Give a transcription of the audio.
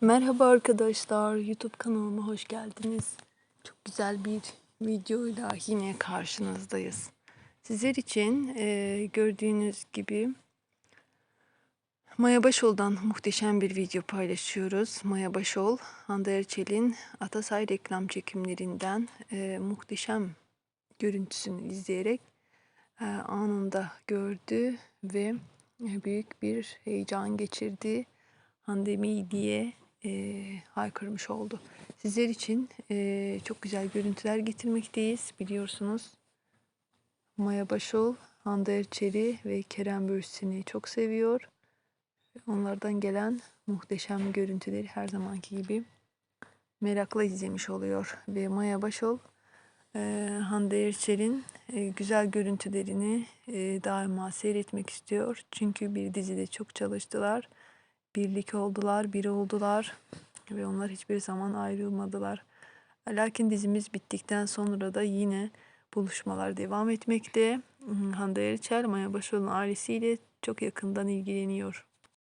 Merhaba arkadaşlar, YouTube kanalıma hoş geldiniz. Çok güzel bir videoyla yine karşınızdayız. Sizler için e, gördüğünüz gibi Maya Başol'dan muhteşem bir video paylaşıyoruz. Maya Başol, Hande Erçel'in Atasay reklam çekimlerinden e, muhteşem görüntüsünü izleyerek e, anında gördü ve büyük bir heyecan geçirdi. Pandemi diye e, haykırmış oldu. Sizler için e, çok güzel görüntüler getirmekteyiz biliyorsunuz. Maya Başol, Hande Erçel'i ve Kerem Bürsin'i çok seviyor. Onlardan gelen muhteşem görüntüleri her zamanki gibi merakla izlemiş oluyor. Ve Maya Başol, e, Hande Erçel'in e, güzel görüntülerini e, daima seyretmek istiyor. Çünkü bir dizide çok çalıştılar. Birlik oldular, bir oldular ve onlar hiçbir zaman ayrılmadılar. Lakin dizimiz bittikten sonra da yine buluşmalar devam etmekte. Hande Erçel, Maya Başarı'nın ailesiyle çok yakından ilgileniyor.